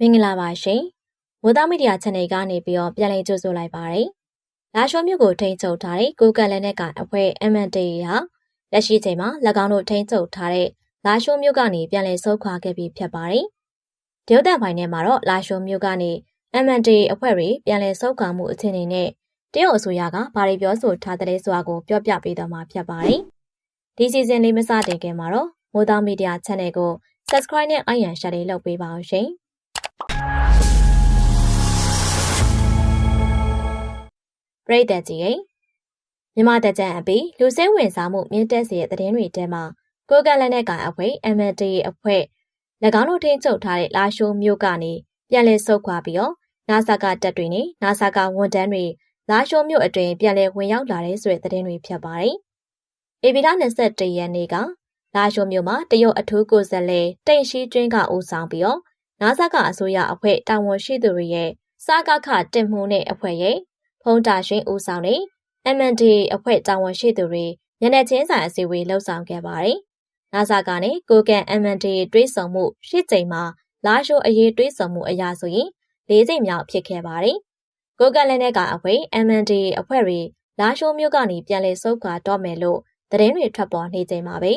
မင်္ဂလာပါရှင်။မိုးသားမီဒီယာ channel ကနေပြီးတော့ပြန်လည်ကြိုဆိုလိုက်ပါရစေ။လာရှိုးမြို့ကိုထိန်းချုပ်ထားတဲ့ကိုကန့်လည်းနဲ့ကအဖွဲ့ MND ဟာလက်ရှိချိန်မှာ၎င်းတို့ထိန်းချုပ်ထားတဲ့လာရှိုးမြို့ကနေပြန်လည်ဆုတ်ခွာခဲ့ပြီးဖြစ်ပါတယ်။ဒေသပိုင်းထဲမှာတော့လာရှိုးမြို့ကနေ MND အဖွဲ့တွေပြန်လည်ဆုတ်ခွာမှုအခြေအနေနဲ့တရုတ်အစိုးရကဘာတွေပြောဆိုထားတဲ့ဆိုတာကိုပြောပြပေးတော့မှာဖြစ်ပါတယ်။ဒီစီဇန်လေးမစတင်ခင်မှာတော့မိုးသားမီဒီယာ channel ကို subscribe နဲ့ iron share လေးလုပ်ပေးပါအောင်ရှင်။ ပရိသတ်ကြီးရဲ့မြန်မာတကြံအပီလူစိတ်ဝင်စားမှုမြင့်တက်စေတဲ့သတင်းတွေထဲမှာကိုကလန်နဲ့ကအဖွဲ MND အဖွဲ့၎င်းတို့ထိန်းချုပ်ထားတဲ့လာရှိုးမြို့ကနေပြန်လည်ဆုတ်ခွာပြီးတော့နာဆာကတပ်တွေနဲ့နာဆာကဝန်တန်းတွေလာရှိုးမြို့အတွင်းပြန်လည်ဝင်ရောက်လာတဲ့ဆိုတဲ့သတင်းတွေဖြစ်ပါတယ်။ဧပြီလ21ရက်နေ့ကလာရှိုးမြို့မှာတရုတ်အထူးကိုယ်စားလှယ်တိန့်ရှိကျွင်းကဦးဆောင်ပြီးတော့နာဆာကအစိုးရအဖွဲ့တာဝန်ရှိသူတွေရဲ့စားကခတင်မှုနဲ့အဖွဲ့ရဲ့ ဖုံးတာရှင်ဦးဆောင်တဲ့ MND အဖွဲ့တာဝန်ရှိသူတွေညနေချင်းဆိုင်အစည်းအဝေးလှုပ်ဆောင်ခဲ့ပါတယ်။နာဆာကနေကိုကန် MND တွေးဆောင်မှုရှစ်ကြိမ်မှာလာရှိုးအရေးတွေးဆောင်မှုအရာဆိုရင်၄ကြိမ်မြောက်ဖြစ်ခဲ့ပါတယ်။ကိုကန်လည်းနဲ့ကအဖွဲ့ MND အဖွဲ့တွေလာရှိုးမြို့ကနေပြန်လည်ဆုတ်ခွာတော့မယ်လို့သတင်းတွေထွက်ပေါ်နေချိန်မှာပဲ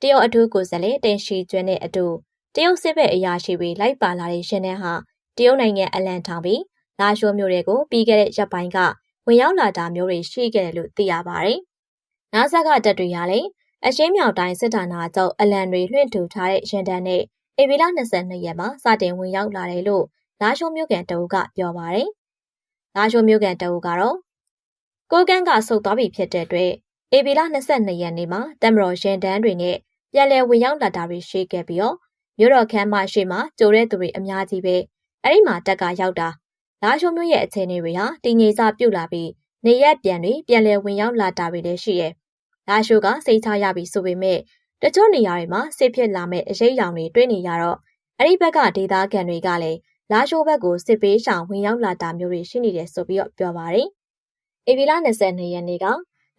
တရုတ်အထူးကိုယ်စားလှယ်တင်ရှိကျွန်းနဲ့အတူတရုတ်စစ်ဘက်အရာရှိတွေလိုက်ပါလာတဲ့ရှင်တဲ့ဟာတရုတ်နိုင်ငံအလံထောင်ပြီး လာရှိုးမြို့တွေကိုပြီးခဲ့တဲ့ရက်ပိုင်းကဝင်ရောက်လာတာမျိုးတွေရှိခဲ့တယ်လို့သိရပါတယ်။နာဆာကတပ်တွေကလည်းအရှင်းမြောက်တိုင်းစစ်ဌာနချုပ်အလံတွေလွှင့်ထူထားတဲ့ရင်တန်းနဲ့ဧပြီလ22ရက်မှာစတင်ဝင်ရောက်လာတယ်လို့လာရှိုးမြို့ကန်တအုပ်ကပြောပါတယ်။လာရှိုးမြို့ကန်တအုပ်ကတော့ကိုကန်းကဆုတ်သွားပြီဖြစ်တဲ့အတွက်ဧပြီလ22ရက်နေ့မှာတမတော်ရင်တန်းတွေနဲ့ပြန်လည်ဝင်ရောက်လာတာတွေရှိခဲ့ပြီးတော့မြို့တော်ခမ်းမရှိမှကြိုတဲ့သူတွေအများကြီးပဲအဲ့ဒီမှာတက်ကရောက်တာ လာရှိုးမြို့ရဲ့အခြေအနေတွေဟာတည်ငြိမ်စပြုတ်လာပြီးနေရက်ပြန်တွေပြန်လည်ဝင်ရောက်လာတာတွေလည်းရှိရဲ့။လာရှိုးကစိတ်ချရပြီဆိုပေမဲ့တချို့နေရာတွေမှာစစ်ဖြစ်လာမဲ့အရေးအယောင်တွေတွေ့နေရတော့အဲ့ဒီဘက်ကဒေသခံတွေကလည်းလာရှိုးဘက်ကိုစစ်ပေးရှောင်ဝင်ရောက်လာတာမျိုးတွေရှိနေတယ်ဆိုပြီးတော့ပြောပါတယ်။ဧပြီလ22ရက်နေ့က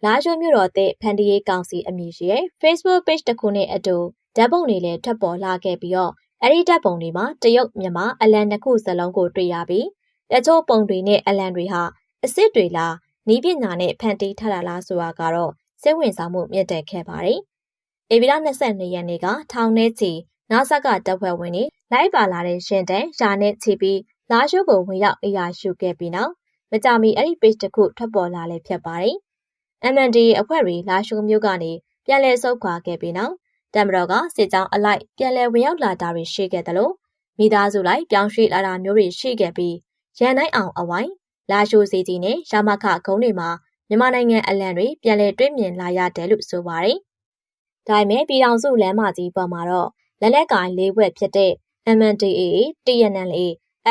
လာရှိုးမြို့တော်တဲ့ဖန်တီရေးကောင်စီအမည်ရှိတဲ့ Facebook page တစ်ခုနဲ့အတူဓာတ်ပုံတွေလည်းထပ်ပေါ်လာခဲ့ပြီးတော့အဲ့ဒီဓာတ်ပုံတွေမှာတရုတ်မြန်မာအလံတစ်ခုစလုံးကိုတွေ့ရပြီး တချို့ပုံတွေနဲ့အလံတွေဟာအစ်စ်တွေလားနီးပညာနဲ့ဖန်တီးထားတာလားဆိုတာကတော့စိတ်ဝင်စားမှုမြင့်တက်ခဲ့ပါတယ်။ဧပြီလ22ရက်နေ့ကထောင်ထဲချီနာဆက်ကတပ်ဖွဲ့ဝင်တွေလိုက်ပါလာတဲ့ရှင်တန်ရာနဲ့ချီပြီးလာရှိုးကိုဝင်ရောက်အရာရှုခဲ့ပြီးနောက်မကြမီအဲ့ဒီ page တစ်ခုထွက်ပေါ်လာလည်းဖြစ်ပါတယ်။ MND အဖွဲ့တွေလာရှိုးမြို့ကနေပြန်လည်ဆုတ်ခွာခဲ့ပြီးနောက်တမတော်ကစစ်ကြောင်းအလိုက်ပြန်လည်ဝင်ရောက်လာတာတွေရှိခဲ့တယ်လို့မိသားစုလိုက်ပြောင်းရွှေ့လာတာမျိုးတွေရှိခဲ့ပြီး ရန်နိုင်အောင်အဝိုင်းလာရှိုးစီကြီးနဲ့ရမခဂုံးတွေမှာမြန်မာနိုင်ငံအလံတွေပြန်လည်တွေ့မြင်လာရတယ်လို့ဆိုပါတယ်။ဒါပေမဲ့ပြည်တော်စုလမ်းမကြီးပေါ်မှာတော့လက်လက်ကိုင်လေးဘွက်ဖြစ်တဲ့ MNDAA, TNLA,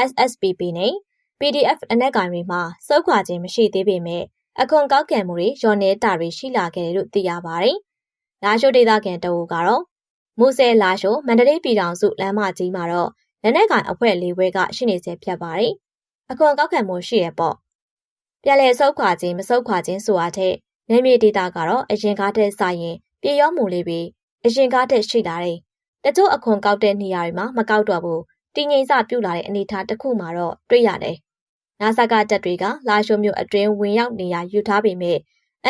SSPP နဲ့ PDF အနက်ကိုင်တွေမှာစုခွာခြင်းမရှိသေးပေမဲ့အခွန်ကောက်ခံမှုတွေရော်နေတာတွေရှိလာခဲ့တယ်လို့သိရပါတယ်။လာရှိုးဒေသခံတအူကတော့မူဆယ်လာရှိုးမန္တလေးပြည်တော်စုလမ်းမကြီးမှာတော့လက်နက်ကိုင်အဖွဲ့လေးဘွဲကရှိနေစေဖြစ်ပါတယ်။ အခွန်ကောက်ခံမှုရှိရပေါ့။ပြန်လည်ဆုတ်ခွာခြင်းမဆုတ်ခွာခြင်းဆိုတာထက်နေမြေဒေတာကတော့အရင်ကားတဲ့စာရင်ပြေရောမှုလေးပြီးအရင်ကားတဲ့ရှိလာတယ်။တချို့အခွန်ကောက်တဲ့နေရာတွေမှာမကောက်တော့ဘူး။တင်းငိမ့်စပြုတ်လာတဲ့အနေအထားတစ်ခုမှတော့တွေ့ရတယ်။နာဆာကတပ်တွေကလာရှိုးမြို့အတွင်းဝင်ရောက်နေရာယူထားပေမဲ့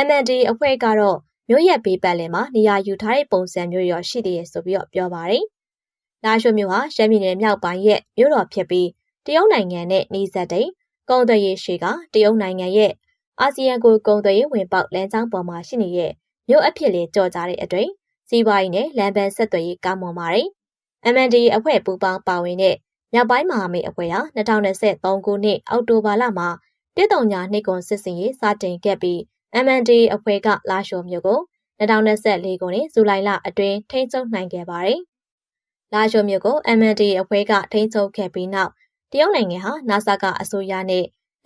MND အဖွဲ့ကတော့မြို့ရဲ့ဘေးပတ်လည်မှာနေရာယူထားတဲ့ပုံစံမျိုးရောရှိသေးတယ်ဆိုပြီးတော့ပြောပါတယ်။လာရှိုးမြို့ဟာရှမ်းပြည်နယ်မြောက်ပိုင်းရဲ့မြို့တော်ဖြစ်ပြီး တရုတ်နိုင်ငံနဲ့နှီးစပ်တဲ့ကုန်းသွယ်ရေးရှိကတရုတ်နိုင်ငံရဲ့အာဆီယံကိုကုန်းသွယ်ရေးဝင်ပေါက်လမ်းကြောင်းပေါ်မှာရှိနေတဲ့မြို့အဖြစ်လေးကြော်ကြတဲ့အတွက်စီးပွားရေးနဲ့လမ်းပန်းဆက်သွယ်ရေးကောင်းမွန်ပါတယ်။ MND အဖွဲ့ပူးပေါင်းပါဝင်တဲ့မြောက်ပိုင်းမဟာမိတ်အဖွဲ့ဟာ2023ခုနှစ်အောက်တိုဘာလမှာပြည်တော်ညာနှိကွန်စစ်စင်ရေးစတင်ခဲ့ပြီး MND အဖွဲ့ကလာရှိုးမြို့ကို2024ခုနှစ်ဇူလိုင်လအတွင်းထိန်းချုပ်နိုင်ခဲ့ပါတယ်။လာရှိုးမြို့ကို MND အဖွဲ့ကထိန်းချုပ်ခဲ့ပြီးနောက် တရုတ်နိုင်ငံဟာနာဆာကအစိုးရနဲ့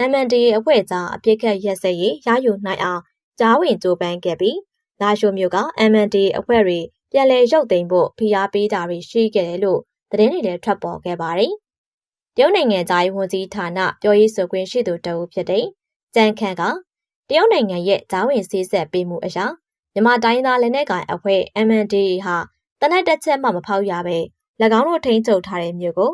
MND အဖွဲ့ကြား အပြစ်ခတ်ရက်စက်ရေး ရယူနိုင်အောင် ကြားဝင်ကြိုးပမ်းခဲ့ပြီး လာရှိုးမြို့က MND အဖွဲ့တွေ ပြန်လည်ရုပ်သိမ်းဖို့ ဖိအားပေးတာတွေ ရှိခဲ့တယ်လို့ သတင်းတွေလည်း ထွက်ပေါ်ခဲ့ပါတယ်။တရုတ်နိုင်ငံသားရေးဝန်ကြီးဌာန ပြောရေးဆိုခွင့်ရှိသူတဦးဖြစ်တဲ့ကျန်ခန့်က တရုတ်နိုင်ငံရဲ့ဂျာဝင်စည်းဆက်ပေးမှုအရာမြန်မာတိုင်းသား လက်နက်ကိုင်အဖွဲ့ MND ဟာတနက်တစ်ချက်မှ မဖောက်ရပဲ၎င်းတို့ ထိန်းချုပ်ထားတဲ့မြို့ကို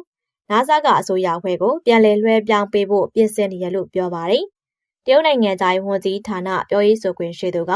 နာဆာကအစိုးရအဖွဲ့ကိုပြန်လည်လွှဲပြောင်းပေးဖို့ပြင်ဆင်နေရလို့ပြောပါတယ်။တရုတ်နိုင်ငံသားဝန်ကြီးဌာနပြောရေးဆိုခွင့်ရှိသူက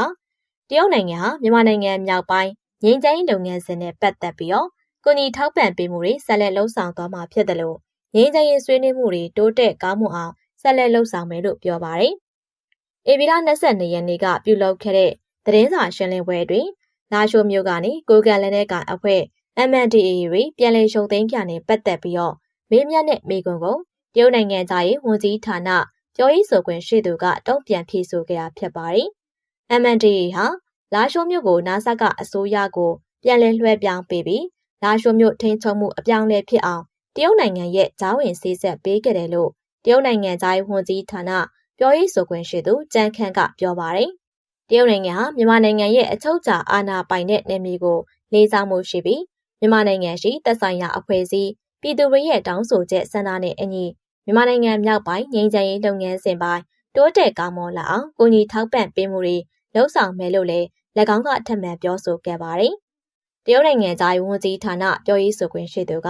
တရုတ်နိုင်ငံဟာမြန်မာနိုင်ငံမြောက်ပိုင်းငြိမ်းချမ်းရေးလုပ်ငန်းစဉ်နဲ့ပတ်သက်ပြီးတော့ကိုညီထောက်ပံ့ပေးမှုတွေဆက်လက်လှုပ်ဆောင်သွားမှာဖြစ်တယ်လို့ငြိမ်းချမ်းရေးဆွေးနွေးမှုတွေတိုးတက်ကောင်းမွန်အောင်ဆက်လက်လှုပ်ဆောင်မယ်လို့ပြောပါတယ်။ဧပြီလ22ရက်နေ့ကပြုလုပ်ခဲ့တဲ့သတင်းစာရှင်းလင်းပွဲတွင်လာရှိုမျိုးကနေကိုကန်လက်နက်ကအဖွဲ့ MNDAA တွေပြန်လည်ရှုံသိမ်းကြတဲ့ပတ်သက်ပြီးတော့ မေးမြန်းတဲ့မိကွန်ကိုတရုတ်နိုင်ငံသားရေးဝန်ကြီးဌာနပြောရေးဆိုခွင့်ရှိသူကတုံ့ပြန်ဖြေဆိုခဲ့တာဖြစ်ပါတယ်။ MNDAA ဟာလာရှိုမြို့ကိုနာဆတ်ကအစိုးရကိုပြန်လည်လွှဲပြောင်းပေးပြီးလာရှိုမြို့ထိန်းချုပ်မှုအပြောင်းလဲဖြစ်အောင်တရုတ်နိုင်ငံရဲ့ဂျားဝင်စည်းဆက်ပေးခဲ့တယ်လို့တရုတ်နိုင်ငံသားရေးဝန်ကြီးဌာနပြောရေးဆိုခွင့်ရှိသူကျန်းခန့်ကပြောပါတယ်။တရုတ်နိုင်ငံဟာမြန်မာနိုင်ငံရဲ့အချုပ်အခြာအာဏာပိုင်တဲ့နယ်မြေကိုလေးစားမှုရှိပြီးမြန်မာနိုင်ငံရှိသက်ဆိုင်ရာအဖွဲ့အစည်း ပြည်သူတွေရဲ့တောင်းဆိုချက်ဆန္ဒနဲ့အညီမြန်မာနိုင်ငံမြောက်ပိုင်းငြိမ်းချမ်းရေးလုပ်ငန်းစဉ်ပိုင်းတိုးတက်ကောင်းမွန်လာအောင်ကိုကြီးထောက်ပံ့ပေးမှုတွေလှုံ့ဆော်မယ်လို့လည်း၎င်းကအထက်မှန်ပြောဆိုခဲ့ပါတယ်။တရုတ်နိုင်ငံသားဝန်ကြီးဌာနပြောရေးဆိုခွင့်ရှိသူက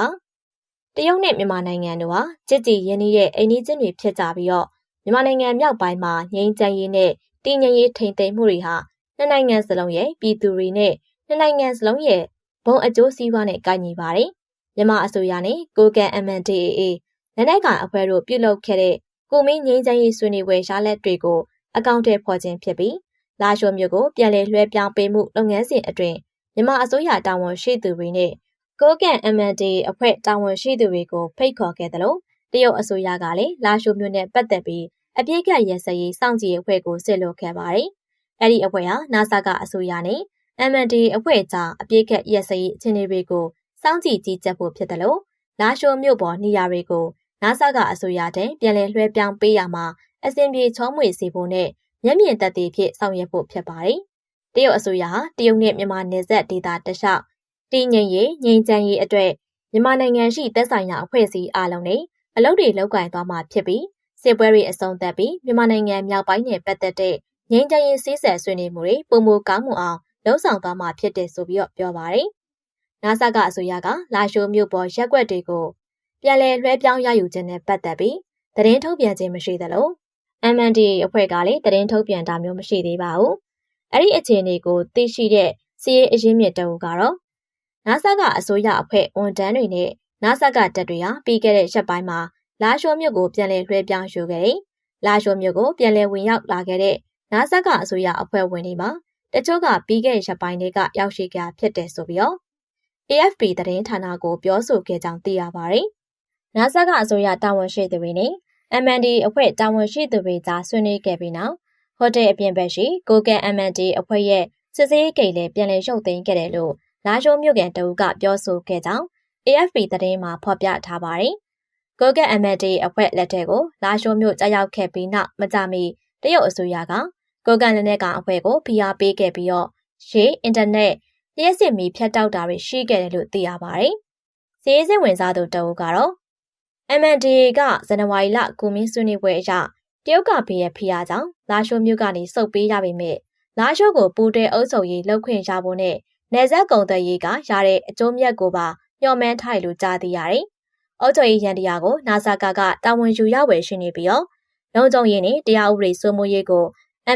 တရုတ်နဲ့မြန်မာနိုင်ငံတို့ဟာကြည်ကြည်ရင်းနှီးရဲ့အိမ်နီးချင်းတွေဖြစ်ကြပြီးတော့မြန်မာနိုင်ငံမြောက်ပိုင်းမှာငြိမ်းချမ်းရေးနဲ့တည်ငြိမ်ရေးထိန်းသိမ်းမှုတွေဟာနှစ်နိုင်ငံစလုံးရဲ့ပြည်သူတွေနဲ့နှစ်နိုင်ငံစလုံးရဲ့ဘုံအကျိုးစီးပွားနဲ့ကိုက်ညီပါတယ်။ မြန်မာအစိုးရနဲ့ကိုကန် MNDAA လက်နက်ကိုင်အဖွဲ့တို့ပြုလုပ်ခဲ့တဲ့ကိုမင်းငြိမ်းချမ်းရေးဆွေးနွေးပွဲရလဒ်တွေကိုအကောင့်ထဲဖော်ခြင်းဖြစ်ပြီးလာရှိုမျိုးကိုပြန်လည်လွှဲပြောင်းပေးမှုလုပ်ငန်းစဉ်အတွင်းမြန်မာအစိုးရတာဝန်ရှိသူတွေနဲ့ကိုကန် MNDAA အဖွဲ့တာဝန်ရှိသူတွေကိုဖိတ်ခေါ်ခဲ့တယ်လို့တရုတ်အစိုးရကလည်းလာရှိုမျိုးနဲ့ပတ်သက်ပြီးအပြစ်ကရစရေးစောင့်ကြည့်အဖွဲ့ကိုစစ်လုပ်ခဲ့ပါတယ်။အဲ့ဒီအဖွဲ့ဟာနာဆာကအစိုးရနဲ့ MND အဖွဲ့ကြားအပြစ်ကရစရေးအခြေအနေတွေကို စောင့်ကြည့်ကြီးကြပ်ဖို့ဖြစ်တယ်လို့လာရှိုမြို့ပေါ်နေရာတွေကိုနာဆာကအစိုးရတဲ့ပြန်လည်လွှဲပြောင်းပေးရမှာအစဉ်ပြေချောမွေစေဖို့နဲ့မျက်မြင်သက်သေဖြစ်ဆောင်ရွက်ဖို့ဖြစ်ပါတယ်။တရုတ်အစိုးရဟာတရုတ်နဲ့မြန်မာနယ်စပ်ဒေသတလျှောက်တည်ငြိမ်ရေးငြိမ်းချမ်းရေးအတွက်မြန်မာနိုင်ငံရှိသက်ဆိုင်ရာအဖွဲ့အစည်းအလုံးနဲ့အလုပ်တွေလုပ်ကိုင်သွားမှာဖြစ်ပြီးစစ်ပွဲတွေအဆုံးသတ်ပြီးမြန်မာနိုင်ငံမြောက်ပိုင်းနယ်ပတ်သက်တဲ့ငြိမ်းချမ်းရေးစည်းစပ်ဆွေးနွေးမှုတွေပုံမကောင်းမှုအောင်လှုံ့ဆော်သွားမှာဖြစ်တယ်ဆိုပြီးတော့ပြောပါတယ်။ နာဆာကအစိုးရကလာရှိုးမြို့ပေါ်ရက်ွက်တွေကိုပြန်လည်လွှဲပြောင်းရယူခြင်းနဲ့ပတ်သက်ပြီးသတင်းထုတ်ပြန်ခြင်းမရှိသလို MNDA အဖွဲ့ကလည်းသတင်းထုတ်ပြန်တာမျိုးမရှိသေးပါဘူး။အဲ့ဒီအခြေအနေကိုသိရှိတဲ့စီးရေးအရင်းမြစ်တအုပ်ကတော့နာဆာကအစိုးရအဖွဲ့ဝန်တန်းတွေနဲ့နာဆာကတပ်တွေဟာပြီးခဲ့တဲ့ရက်ပိုင်းမှာလာရှိုးမြို့ကိုပြန်လည်လွှဲပြောင်းယူခဲ့တယ်။လာရှိုးမြို့ကိုပြန်လည်ဝင်ရောက်လာခဲ့တဲ့နာဆာကအစိုးရအဖွဲ့ဝင်တွေမှာတချို့ကပြီးခဲ့တဲ့ရက်ပိုင်းတွေကရောက်ရှိကြဖြစ်တယ်ဆိုပြီးတော့ AFP သတင်းဌာနကိုပြောဆိုခဲ့ကြောင်းသိရပါတယ်။နာဆာကအစိုးရတာဝန်ရှိသူတွေနဲ့ MND အဖွဲ့တာဝန်ရှိသူတွေကြားဆွေးနွေးခဲ့ပြီးနောက်ဟိုတယ်အပြင်ဘက်ရှိ ကိုကန် MND အဖွဲ့ရဲ့စစ်စေးကိတ်လည်းပြန်လည်ရုပ်သိမ်းခဲ့တယ်လို့လာရှိုးမြို့ကန်တအုပ်ကပြောဆိုခဲ့ကြောင်း AFP သတင်းမှာဖော်ပြထားပါတယ်။ကိုကန် MND အဖွဲ့လက်ထက်ကိုလာရှိုးမြို့ကြားရောက်ခဲ့ပြီးနောက်မကြမီတရုတ်အစိုးရကကိုကန်လက်နက်ကောင်အဖွဲ့ကိုဖိအားပေးခဲ့ပြီးတော့ရှေ့အင်တာနက် လျှက်စစ်မီဖြတ်တောက်တာတွေရှိခဲ့တယ်လို့သိရပါတယ်။စီးရေးစင်ဝင်စားသူတအုပ်ကတော့ MNDA ကဇန်နဝါရီလကုမင်းဆွေးနွေးပွဲအရတရုတ်ကဖေးရဖိအားကြောင့်လာရှိုးမြို့ကနေစုပ်ပေးရပေမဲ့လာရှိုးကိုပူတဲ့အုပ်ချုပ်ရေးလှုပ်ခွင့်ရဖို့နဲ့နေဆက်ကုံတရေးကရတဲ့အကျိုးမြတ်ကိုပါညှော်မှန်းထားလို့ကြားသိရတယ်။အုပ်ချုပ်ရေးရန်တရားကိုနာဆာကာကတာဝန်ယူရဝယ်ရှိနေပြီးတော့လုံခြုံရေးနဲ့တရားဥပဒေစိုးမိုးရေးကို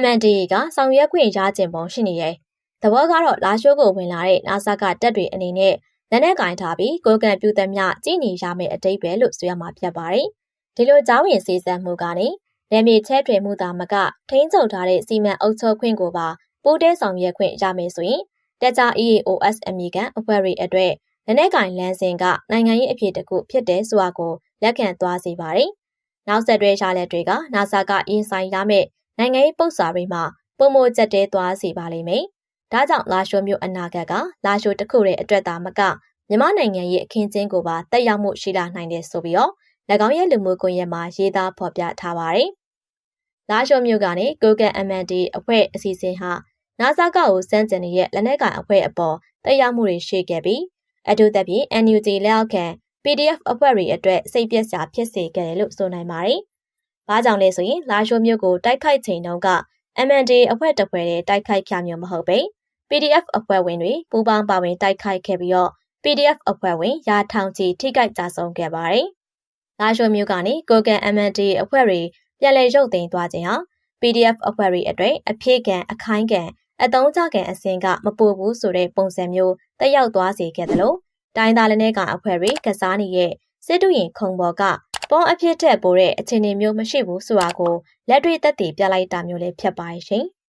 MNDA ကဆောင်ရွက်ခွင့်ရခြင်းပုံရှိနေရဲ့။ သဘောကတော့လာရှိုးကိုဝင်လာတဲ့နာဆာကတပ်တွေအနေနဲ့လက်နက်ကင်ထားပြီးကိုကံပြူသမျှကြည်နေရမယ့်အတိတ်ပဲလို့ဆိုရမှာဖြစ်ပါတယ်။ဒီလိုကြောင်းရင်စည်းစပ်မှုကနေလက်မြေချဲထွေမှုသာမကထိန်းချုပ်ထားတဲ့စီမံအုပ်ချုပ်ခွင့်ကိုပါပိုးတဲဆောင်ရွက်ခွင့်ရမယ်ဆိုရင်တက်ကြ EAOS အမည်ခံအဖွဲ့တွေအတွက်လက်နက်ကင်လန်းစဉ်ကနိုင်ငံရေးအဖြစ်တစ်ခုဖြစ်တဲ့ဆိုတာကိုလက်ခံသွားစေပါတယ်။နောက်ဆက်တွဲရလက်တွေကနာဆာကရင်ဆိုင်ရမယ့်နိုင်ငံရေးပု္ပ္ပစာတွေမှာပုံမကျက်တဲသွားစေပါလိမ့်မယ်။ ဒါကြောင့်လာရှိုးမျိုးအနာဂတ်ကလာရှိုးတစ်ခုရဲ့အတွက်သာမကမြန်မာနိုင်ငံရဲ့အခင်းကျင်းကိုပါတက်ရောက်မှုရှိလာနိုင်တယ်ဆိုပြီးတော့၎င်းရဲ့လူမှုကွန်ရက်မှာရေးသားဖော်ပြထားပါတယ်။လာရှိုးမျိုးကနေကိုကန် MND အဖွဲ့အစီအစဉ်ဟာနာဆာကကိုစန့်ကျင်နေတဲ့လက်နက်ကိုင်အဖွဲ့အပေါ်တက်ရောက်မှုတွေရှိခဲ့ပြီးအထူးသဖြင့် NUG လက်အောက်ခံ PDF အဖွဲ့တွေအတွက်စိတ်ပြက်စရာဖြစ်စေခဲ့တယ်လို့ဆိုနိုင်ပါတယ်။ဘာကြောင့်လဲဆိုရင်လာရှိုးမျိုးကိုတိုက်ခိုက်ချိန်တုန်းက MND အဖွဲ့တပွဲတဲ့တိုက်ခိုက်ခမျိုးမဟုတ်ပဲ PDF အဖွဲ့ဝင်တွေပူးပေါင်းပါဝင်တိုက်ခိုက်ခဲ့ပြီးတော့ PDF အဖွဲ့ဝင်ရာထောင်ချီထိခိုက်ကြဆုံးခဲ့ပါတယ်။လာရှိုမြို့ကနေကိုကန် MND အဖွဲ့တွေပြန်လည်ရုပ်သိမ်းသွားခြင်းဟာ PDF အဖွဲ့တွေအတွေ့အဖြစ်ကန်အခိုင်ကန်အတုံးကြကန်အစင်ကမပူဘူးဆိုတဲ့ပုံစံမျိုးတက်ရောက်သွားစေခဲ့တယ်လို့တိုင်းသားလက်နက်ကောင်အဖွဲ့တွေကစားနေတဲ့စစ်တူရင်ခုံပေါ်ကပေါ်အဖြစ်ထက်ပိုတဲ့အခြေအနေမျိုးမရှိဘူးဆိုတာကိုလက်တွေ့သက်သေပြလိုက်တာမျိုးလည်းဖြစ်ပါရဲ့ရှင်။